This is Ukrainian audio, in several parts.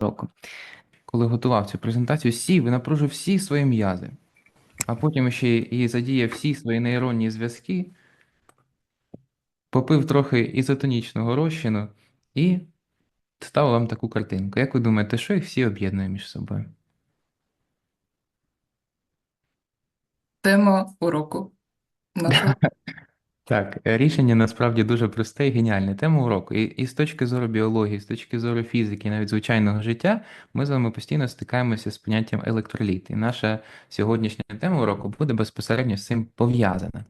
року. Коли готував цю презентацію, сів і напружив всі свої м'язи, а потім ще і задіяв всі свої нейронні зв'язки, попив трохи ізотонічного розчину і ставив вам таку картинку. Як ви думаєте, що їх всі об'єднує між собою? Тема уроку. Наша Так, рішення насправді дуже просте і геніальне. Тема уроку. І, і з точки зору біології, з точки зору фізики, навіть звичайного життя, ми з вами постійно стикаємося з поняттям електроліт. І наша сьогоднішня тема уроку буде безпосередньо з цим пов'язана.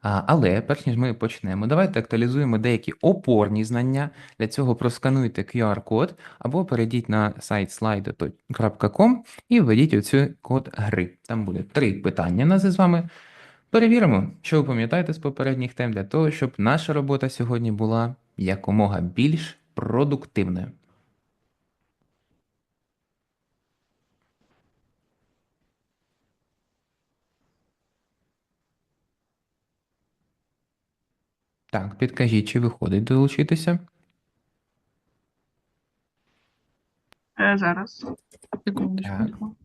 Але перш ніж ми почнемо, давайте актуалізуємо деякі опорні знання. Для цього проскануйте QR-код або перейдіть на сайт slido.com і введіть оцю код гри. Там буде три питання. Нас з вами Перевіримо, що ви пам'ятаєте з попередніх тем для того, щоб наша робота сьогодні була якомога більш продуктивною. Так, підкажіть, чи виходить долучитися? Е, Зараз. секундочку.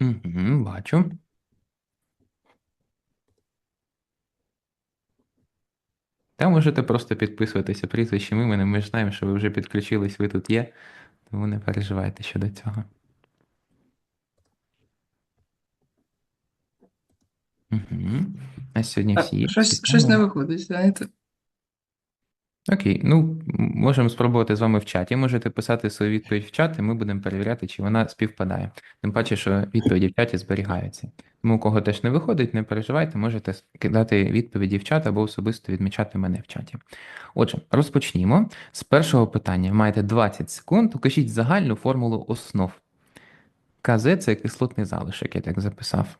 Угу, бачу. Та можете просто підписуватися прізвищем іменем. Ми ж знаємо, що ви вже підключились, ви тут є, тому не переживайте щодо цього. Угу. А сьогодні всі є. щось, щось не виходить, знаєте. Окей, ну можемо спробувати з вами в чаті. Можете писати свою відповідь в чат, і ми будемо перевіряти, чи вона співпадає. Тим паче, що відповіді в чаті зберігаються. Тому у кого теж не виходить, не переживайте, можете кидати відповіді в чат або особисто відмічати мене в чаті. Отже, розпочнімо. З першого питання маєте 20 секунд. Укажіть загальну формулу основ. КЗ це кислотний залишок, я так записав.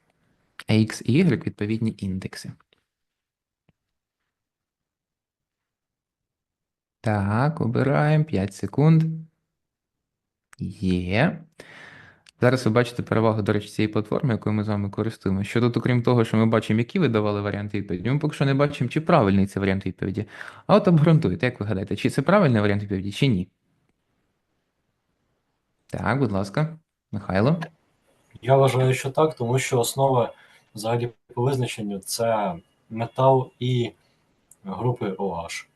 А X і Y відповідні індекси. Так, обираємо 5 секунд. Є. Зараз ви бачите перевагу, до речі, цієї платформи, якою ми з вами користуємося. Що тут, окрім того, що ми бачимо, які ви давали варіанти відповіді, ми поки що не бачимо, чи правильний це варіант відповіді. А от обґрунтуйте, як ви гадаєте, чи це правильний варіант відповіді, чи ні? Так, будь ласка, Михайло. Я вважаю, що так, тому що основа взагалі по визначенню це метал і групи OH.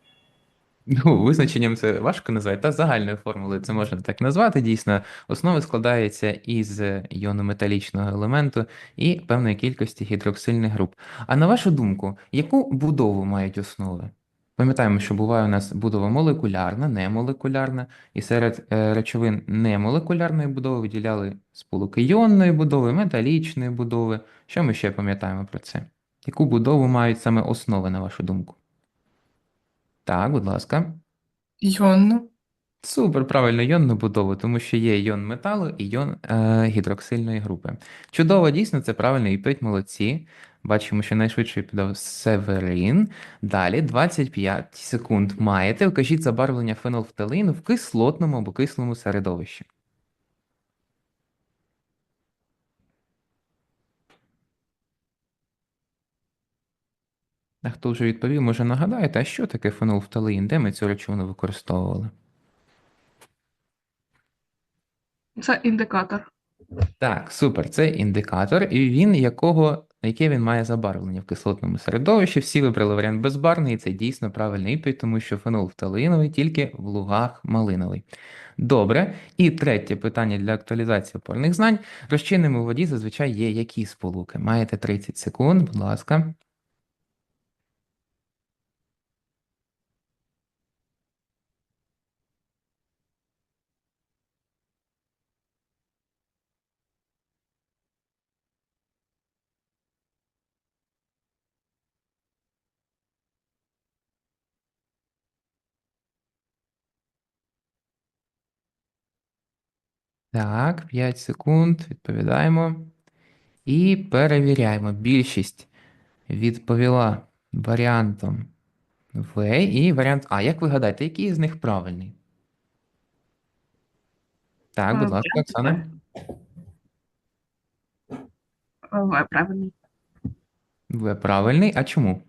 Ну, визначенням це важко назвати, та загальною формулою це можна так назвати. Дійсно, основа складається із іонометалічного елементу і певної кількості гідроксильних груп. А на вашу думку, яку будову мають основи? Пам'ятаємо, що буває у нас будова молекулярна, немолекулярна, і серед е, речовин немолекулярної будови виділяли сполуки іонної будови, металічної будови. Що ми ще пам'ятаємо про це? Яку будову мають саме основи, на вашу думку? Так, будь ласка. Йонну. Супер, правильно, йонну будову, тому що є йон металу і йон е, гідроксильної групи. Чудово, дійсно, це правильно, і відповідь, молодці. Бачимо, що найшвидше підав Северин. Далі 25 секунд маєте. Вкажіть забарвлення фенолфталину в кислотному або кислому середовищі. А хто вже відповів, може нагадаєте, а що таке фенолфталин? Де ми цю речовину використовували? Це індикатор. Так, супер, це індикатор, і він якого, яке він має забарвлення в кислотному середовищі. Всі вибрали варіант безбарний, і це дійсно правильний відповідь, тому що фенолфталиновий тільки в лугах малиновий. Добре. І третє питання для актуалізації опорних знань. Розчинними у воді зазвичай є які сполуки? Маєте 30 секунд, будь ласка. Так, 5 секунд, відповідаємо. І перевіряємо. Більшість відповіла варіантом В і варіант А. Як ви гадаєте, який з них правильний? Так, будь ласка, Оксана. В правильний. В правильний. А чому?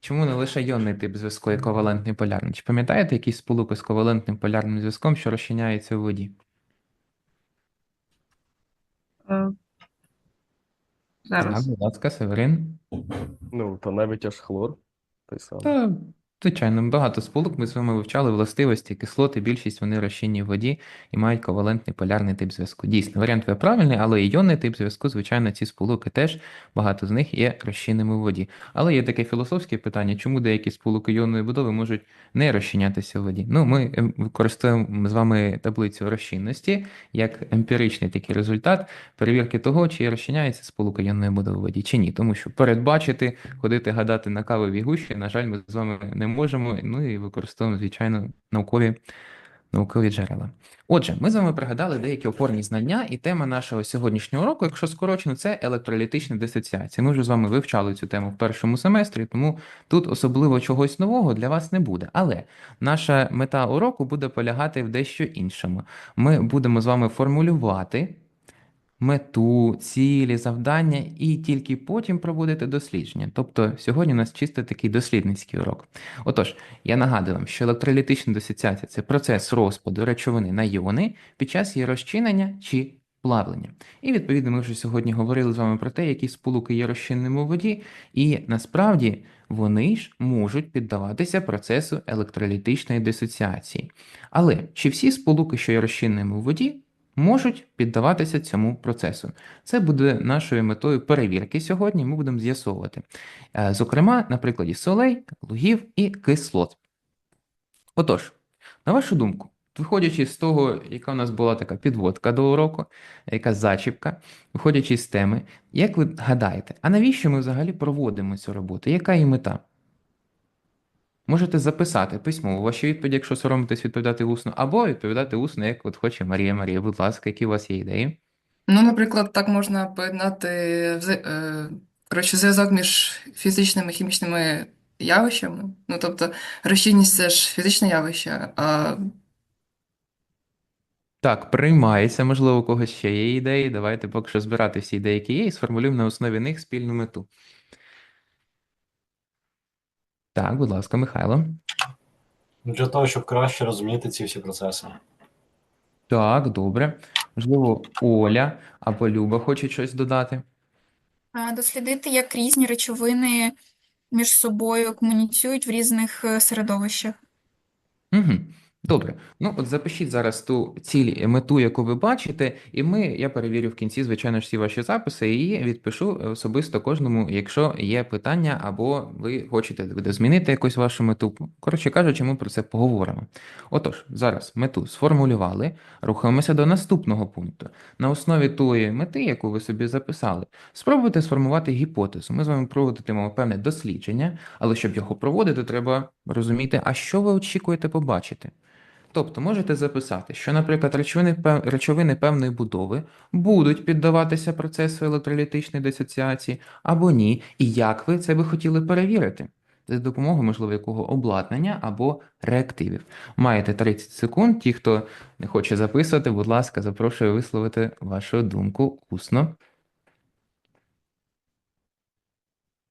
Чому не лише йонний тип зв'язку є ковалентний полярний? Чи пам'ятаєте якісь сполуки з ковалентним полярним зв'язком, що розчиняються у воді? Е, Так, будь ласка, Северин. Ну, то навіть аж хлор, той самий. Та, звичайно, багато сполук ми з вами вивчали властивості кислоти, більшість вони розчинні в воді і мають ковалентний полярний тип зв'язку. Дійсно, варіант ви правильний, але і йонний тип зв'язку, звичайно, ці сполуки теж багато з них є розчинними в воді. Але є таке філософське питання, чому деякі сполуки йонної будови можуть не розчинятися в воді. Ну, ми ем, використовуємо з вами таблицю розчинності як емпіричний такий результат перевірки того, чи розчиняється сполука йонної будови в воді, чи ні. Тому що передбачити, ходити гадати на кавовій гущі, на жаль, ми з вами не можемо. Ну і використовуємо, звичайно, наукові, наукові джерела. Отже, ми з вами пригадали деякі опорні знання, і тема нашого сьогоднішнього уроку, якщо скорочено, це електролітична дисоціація. Ми вже з вами вивчали цю тему в першому семестрі, тому тут особливо чогось нового для вас не буде. Але наша мета уроку буде полягати в дещо іншому. Ми будемо з вами формулювати мету, цілі, завдання і тільки потім проводити дослідження. Тобто сьогодні у нас чисто такий дослідницький урок. Отож, я нагадую вам, що електролітична дисоціація це процес розпаду речовини на іони під час її розчинення чи плавлення. І відповідно ми вже сьогодні говорили з вами про те, які сполуки є розчинними у воді, і насправді вони ж можуть піддаватися процесу електролітичної дисоціації. Але чи всі сполуки, що є розчинними у воді, можуть піддаватися цьому процесу. Це буде нашою метою перевірки сьогодні. Ми будемо з'ясовувати. Е, Зокрема, на прикладі солей, лугів і кислот. Отож, на вашу думку, виходячи з того, яка у нас була така підводка до уроку, яка зачіпка, виходячи з теми, як ви гадаєте, а навіщо ми взагалі проводимо цю роботу? Яка її мета? Можете записати письмово ваші відповіді, якщо соромитесь відповідати усно, або відповідати усно, як от хоче Марія Марія. Будь ласка, які у вас є ідеї? Ну, наприклад, так можна поєднати е, коротше, зв'язок між фізичними і хімічними явищами. Ну, тобто, розчинність це ж фізичне явище, а Так, приймається, можливо, у когось ще є ідеї. Давайте поки що збирати всі ідеї, які є, і сформулюємо на основі них спільну мету. Так, будь ласка, Михайло. Ну, Для того, щоб краще розуміти ці всі процеси. Так, добре. Можливо, Оля або Люба хоче щось додати. А, Дослідити, як різні речовини між собою комуніцюють в різних е, середовищах. Угу. Добре. Ну, от запишіть зараз ту ціль, мету, яку ви бачите, і ми, я перевірю в кінці, звичайно всі ваші записи і відпишу особисто кожному, якщо є питання, або ви хочете змінити якусь вашу мету. Коротше кажучи, ми про це поговоримо. Отож, зараз мету сформулювали, рухаємося до наступного пункту. На основі тої мети, яку ви собі записали, спробуйте сформувати гіпотезу. Ми з вами проводитимемо певне дослідження, але щоб його проводити, треба розуміти, а що ви очікуєте побачити. Тобто можете записати, що, наприклад, речовини, речовини певної будови будуть піддаватися процесу електролітичної дисоціації або ні, і як ви це би хотіли перевірити? За допомогою, можливо, якого обладнання або реактивів. Маєте 30 секунд. Ті, хто не хоче записувати, будь ласка, запрошую висловити вашу думку усно.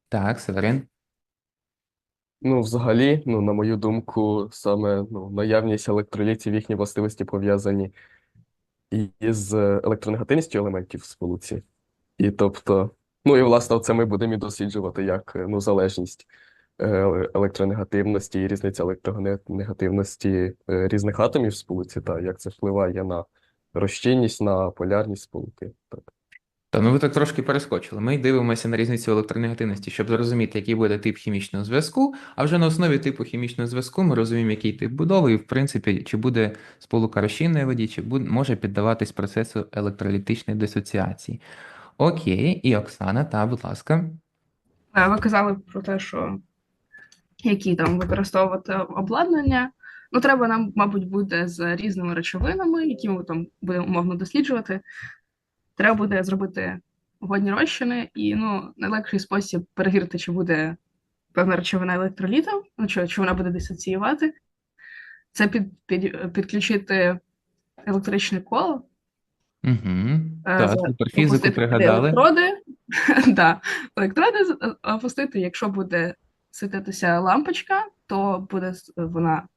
Так, Северин. Ну, взагалі, ну, на мою думку, саме ну, наявність електролітів, їхні властивості пов'язані із електронегативністю елементів в сполуці. І тобто, ну і власне, це ми будемо і досліджувати як ну, залежність е, електронегативності і різниця електронегативності е, різних атомів в сполуці, та як це впливає на розчинність, на полярність сполуки. Так. Та ну ви так трошки перескочили. Ми дивимося на різницю електронегативності, щоб зрозуміти, який буде тип хімічного зв'язку. А вже на основі типу хімічного зв'язку ми розуміємо, який тип будови, і в принципі, чи буде сполука розчинної воді, чи буде, може піддаватись процесу електролітичної дисоціації. Окей, і Оксана, та, будь ласка. Ви казали про те, що які там використовувати обладнання. Ну, треба нам, мабуть, буде з різними речовинами, які ми там будемо умовно досліджувати. Треба буде зробити водні розчини, і ну, найлегший спосіб перевірити, чи буде певна речовина електролітом, ну, чи, чи вона буде дисоціювати, це під, під, підключити електричне коло. Угу. Так, суперфізику пригадали. Електроди, да, електроди е, опустити, якщо буде світитися лампочка, то буде вона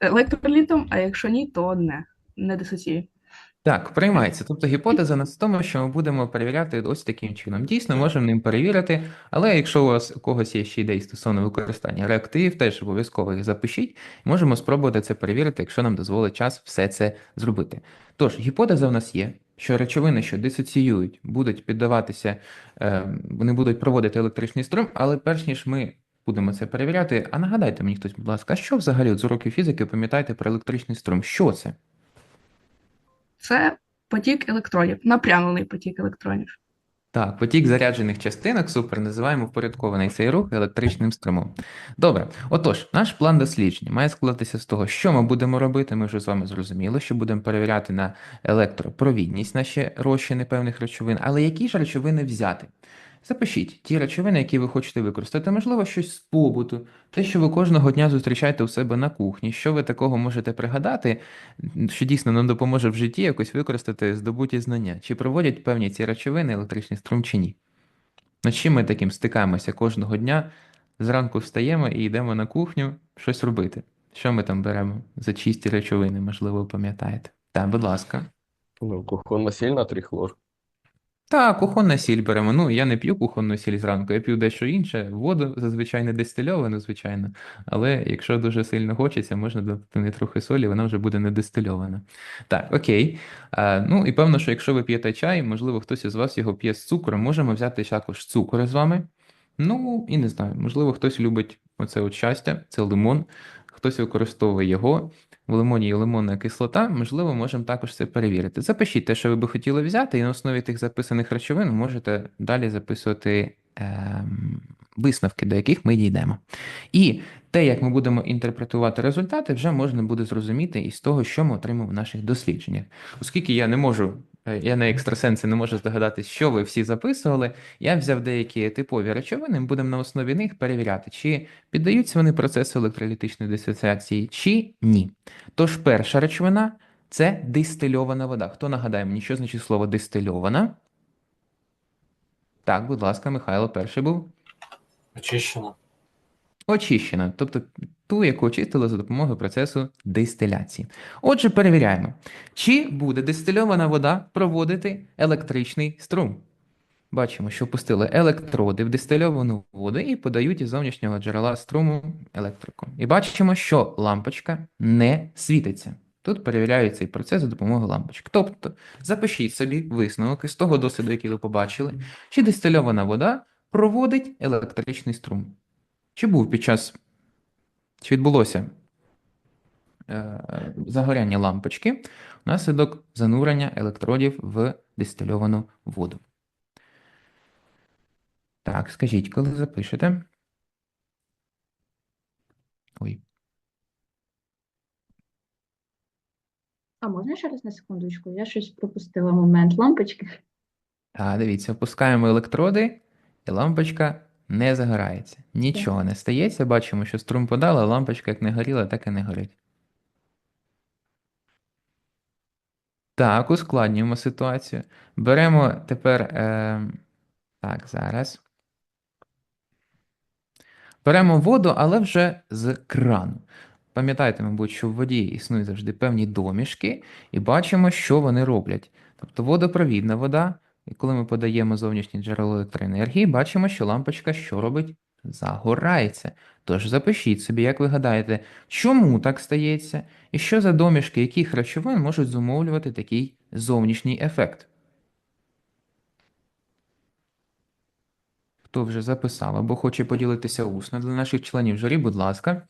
електролітом, а якщо ні, то не, не дисоціює. Так, приймається. Тобто гіпотеза нас в тому, що ми будемо перевіряти ось таким чином. Дійсно, можемо ним перевірити, але якщо у вас у когось є ще ідеї стосовно використання реактивів, теж обов'язково їх запишіть. Можемо спробувати це перевірити, якщо нам дозволить час все це зробити. Тож, гіпотеза в нас є, що речовини, що дисоціюють, будуть піддаватися, е, вони будуть проводити електричний струм, але перш ніж ми будемо це перевіряти, а нагадайте мені хтось, будь ласка, що взагалі з уроків фізики пам'ятаєте про електричний струм? Що це? Це потік електронів, напрямлений потік електронів. Так, потік заряджених частинок, супер, називаємо впорядкований цей рух електричним струмом. Добре, отож, наш план дослідження має складатися з того, що ми будемо робити. Ми вже з вами зрозуміли, що будемо перевіряти на електропровідність наші розчини певних речовин, але які ж речовини взяти? Запишіть ті речовини, які ви хочете використати, можливо, щось з побуту, те, що ви кожного дня зустрічаєте у себе на кухні, що ви такого можете пригадати, що дійсно нам допоможе в житті якось використати здобуті знання, чи проводять певні ці речовини електричний струм чи ні. Над чим ми таким стикаємося кожного дня, зранку встаємо і йдемо на кухню щось робити. Що ми там беремо за чисті речовини, можливо, пам'ятаєте. Так, будь ласка. Ну, кухонна сіль, натрій хлор. Так, кухонна сіль беремо. Ну, я не п'ю кухонну сіль зранку, я п'ю дещо інше, воду, зазвичай не дистильовану, звичайно. Але якщо дуже сильно хочеться, можна додати не трохи солі, вона вже буде не дистильована. Так, окей. А, ну і певно, що якщо ви п'єте чай, можливо, хтось із вас його п'є з цукром, можемо взяти також цукор з вами. Ну, і не знаю, можливо, хтось любить оце от щастя, це лимон, хтось використовує його. В лимоні є лимонна кислота, можливо, можемо також це перевірити. Запишіть те, що ви би хотіли взяти, і на основі тих записаних речовин можете далі записувати ем, висновки, до яких ми дійдемо. І те, як ми будемо інтерпретувати результати, вже можна буде зрозуміти із того, що ми отримаємо в наших дослідженнях. Оскільки я не можу, е, я не екстрасенс і не можу здогадатись, що ви всі записували, я взяв деякі типові речовини, будемо на основі них перевіряти, чи піддаються вони процесу електролітичної дисоціації, чи ні. Тож перша речовина це дистильована вода. Хто нагадає мені, що значить слово дистильована? Так, будь ласка, Михайло перший був. Очищено. Очищена, тобто ту, яку очистили за допомогою процесу дистиляції. Отже, перевіряємо, чи буде дистильована вода проводити електричний струм. Бачимо, що пустили електроди в дистильовану воду і подають із зовнішнього джерела струму електрику. І бачимо, що лампочка не світиться. Тут перевіряють цей процес за допомогою лампочок. Тобто, запишіть собі висновок із того досвіду, який ви побачили, чи дистильована вода проводить електричний струм. Чи був під час, чи відбулося е, загоряння лампочки внаслідок занурення електродів в дистильовану воду? Так, скажіть, коли запишете? Ой, А можна ще раз на секундочку? Я щось пропустила момент лампочки. а, дивіться, опускаємо електроди, і лампочка не загорається. Нічого не стається. Бачимо, що струм подала, лампочка як не горіла, так і не горить. Так, ускладнюємо ситуацію. Беремо тепер. Е, так, зараз. Беремо воду, але вже з крану. Пам'ятаєте, мабуть, що в воді існують завжди певні домішки, і бачимо, що вони роблять. Тобто водопровідна вода, і коли ми подаємо зовнішнє джерело електроенергії, бачимо, що лампочка що робить? Загорається. Тож запишіть собі, як ви гадаєте, чому так стається, і що за домішки яких речовин можуть зумовлювати такий зовнішній ефект. Хто вже записав або хоче поділитися усно для наших членів журі, будь ласка.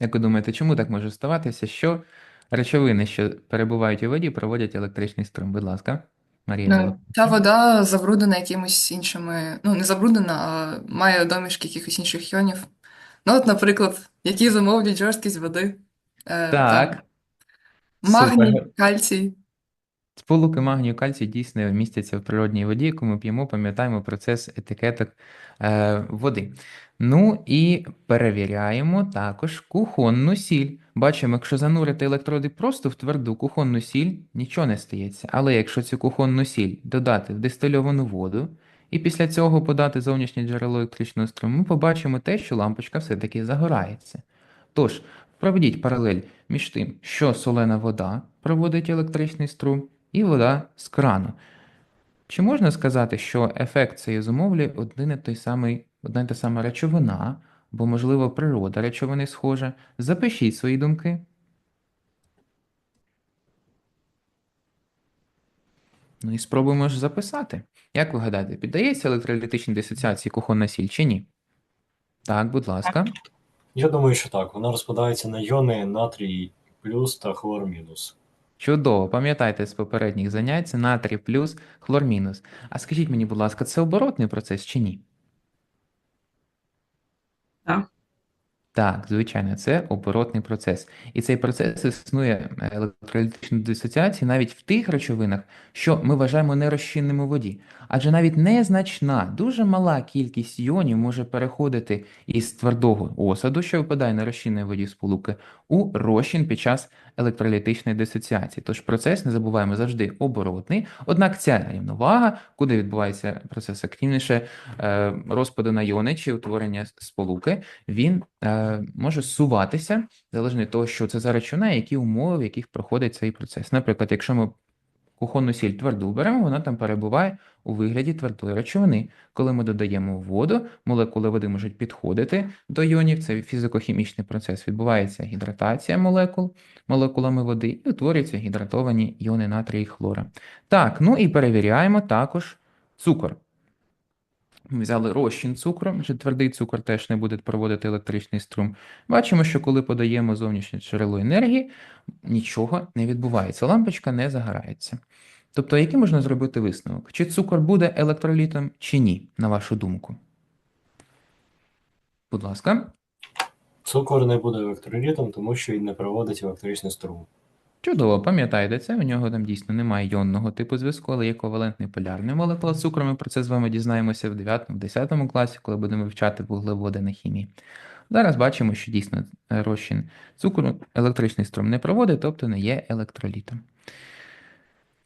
Як ви думаєте, чому так може ставатися, що речовини, що перебувають у воді, проводять електричний струм? Будь ласка, Марія. Ну, Володимирівна. ця вода забруднена якимось іншими, ну не забруднена, а має домішки якихось інших іонів. Ну, от, наприклад, які замовлять жорсткість води. Е, Так. Магній, Супер. кальцій. Сполуки магнію кальцію дійсно містяться в природній воді, яку ми п'ємо, пам'ятаємо процес етикеток е, води. Ну і перевіряємо також кухонну сіль. Бачимо, якщо занурити електроди просто в тверду кухонну сіль, нічого не стається. Але якщо цю кухонну сіль додати в дистильовану воду і після цього подати зовнішнє джерело електричного струму, ми побачимо те, що лампочка все-таки загорається. Тож, проведіть паралель між тим, що солена вода проводить електричний струм, і вода з крану. Чи можна сказати, що ефект цей зумовлює один і той самий, одна й та сама речовина, бо, можливо, природа речовини схожа? Запишіть свої думки. Ну і спробуємо ж записати. Як ви гадаєте, піддається електролітичній дисоціації кухонна сіль чи ні? Так, будь ласка. Я думаю, що так. Вона розпадається на йони натрій плюс та хлор мінус. Чудово, пам'ятайте з попередніх занять, це натрій плюс, хлор мінус. А скажіть мені, будь ласка, це оборотний процес чи ні? Так. Так, звичайно, це оборотний процес. І цей процес існує е, електролітичної дисоціації навіть в тих речовинах, що ми вважаємо нерозчинними у воді. Адже навіть незначна, дуже мала кількість іонів може переходити із твердого осаду, що випадає на розчинної воді сполуки, у розчин під час електролітичної дисоціації. Тож процес, не забуваємо, завжди оборотний. Однак ця рівновага, куди відбувається процес активніше е, розпаду на іони чи утворення сполуки, він е, може суватися залежно від того, що це за речовина, які умови, в яких проходить цей процес. Наприклад, якщо ми кухонну сіль тверду беремо, вона там перебуває у вигляді твердої речовини. Коли ми додаємо воду, молекули води можуть підходити до іонів, це фізико-хімічний процес. Відбувається гідратація молекул молекулами води і утворюються гідратовані іони натрію і хлора. Так, ну і перевіряємо також цукор. Взяли розчин цукру, адже твердий цукор теж не буде проводити електричний струм. Бачимо, що коли подаємо зовнішнє джерело енергії, нічого не відбувається, лампочка не загорається. Тобто, який можна зробити висновок? Чи цукор буде електролітом, чи ні, на вашу думку? Будь ласка. Цукор не буде електролітом, тому що він не проводить електричний струм. Чудово, пам'ятайте це, у нього там дійсно немає йонного типу зв'язку, але є ковалентний полярний молекула цукру. Ми про це з вами дізнаємося в 9-10 класі, коли будемо вивчати вуглеводи на хімії. Зараз бачимо, що дійсно е, розчин цукру електричний струм не проводить, тобто не є електролітом.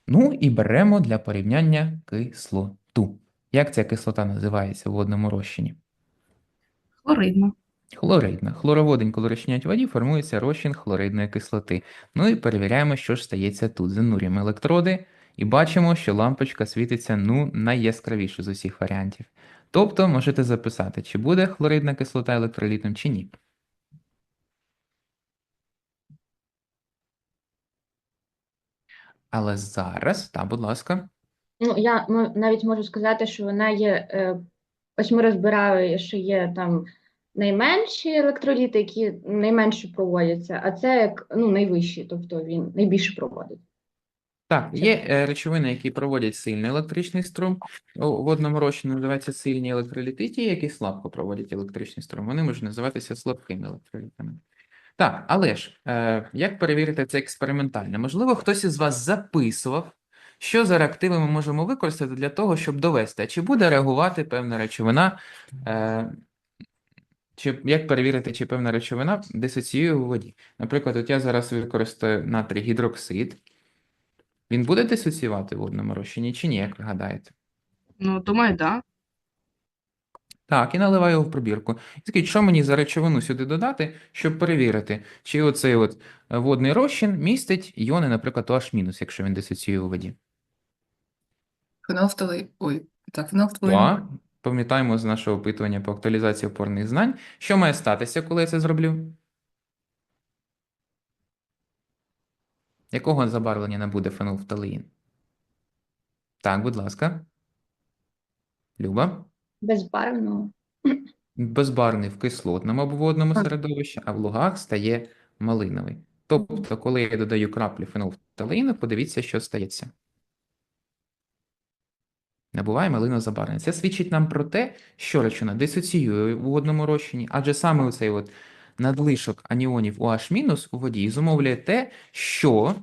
Ну і беремо для порівняння кислоту. Як ця кислота називається в водному розчині? Хлоридно. Хлоридна. Хлороводень, коли розчиняють воді, формується розчин хлоридної кислоти. Ну і перевіряємо, що ж стається тут. Занурюємо електроди і бачимо, що лампочка світиться ну, найяскравіше з усіх варіантів. Тобто можете записати, чи буде хлоридна кислота електролітом, чи ні. Але зараз, та, будь ласка. Ну, я навіть можу сказати, що вона є. Е, ось ми розбирали, що є там найменші електроліти, які найменше проводяться, а це як ну, найвищий, тобто він найбільше проводить. Так, є е, речовини, які проводять сильний електричний струм. У водному розчині називаються сильні електроліти, ті, які слабко проводять електричний струм. Вони можуть називатися слабкими електролітами. Так, але ж, е, як перевірити це експериментально? Можливо, хтось із вас записував, що за реактиви ми можемо використати для того, щоб довести, чи буде реагувати певна речовина, е, чи як перевірити, чи певна речовина дисоціює у воді. Наприклад, от я зараз використаю натрій гідроксид. Він буде дисоціювати в водному розчині чи ні, як ви гадаєте? Ну, думаю, да. Так, і наливаю його в пробірку. І скажіть, що мені за речовину сюди додати, щоб перевірити, чи оцей от е, водний розчин містить іони, наприклад, OH-, якщо він дисоціює у воді. Фенолфталеїн. Ой, так, фенолфталеїн. Пам'ятаємо з нашого опитування по актуалізації опорних знань, що має статися, коли я це зроблю? Якого забарвлення набуде фенолфталеїн? Так, будь ласка. Люба. Безбарвного. безбарвний в кислотному або водному середовищі, а в лугах стає малиновий. Тобто, коли я додаю краплю фенолфталеїну, подивіться, що стається. Набуває малинове забарвлення. Це свідчить нам про те, що речовина дисоціює у водному розчині, адже саме оцей от надлишок аніонів OH- у воді зумовлює те, що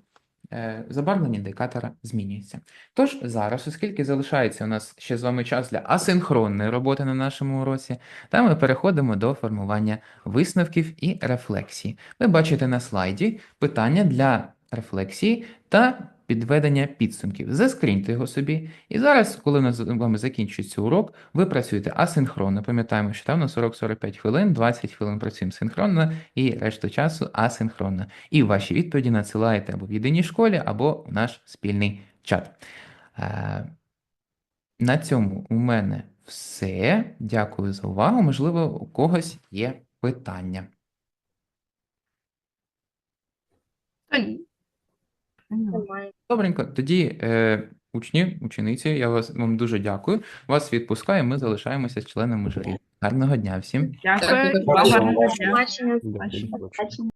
е, забарвлення індикатора змінюється. Тож зараз, оскільки залишається у нас ще з вами час для асинхронної роботи на нашому уроці, та ми переходимо до формування висновків і рефлексії. Ви бачите на слайді питання для рефлексії та підведення підсумків. Заскріньте його собі. І зараз, коли у нас з вами закінчується урок, ви працюєте асинхронно. Пам'ятаємо, що там на 40-45 хвилин, 20 хвилин працюємо синхронно і решту часу асинхронно. І ваші відповіді надсилаєте або в єдиній школі, або в наш спільний чат. Е, На цьому у мене все. Дякую за увагу. Можливо, у когось є питання. Та ні. Добренько, тоді е, учні, учениці, я вас вам дуже дякую. Вас відпускаю, ми залишаємося з членами журі. Гарного дня всім. Дякую. Дякую. Дякую. Дякую. Дякую.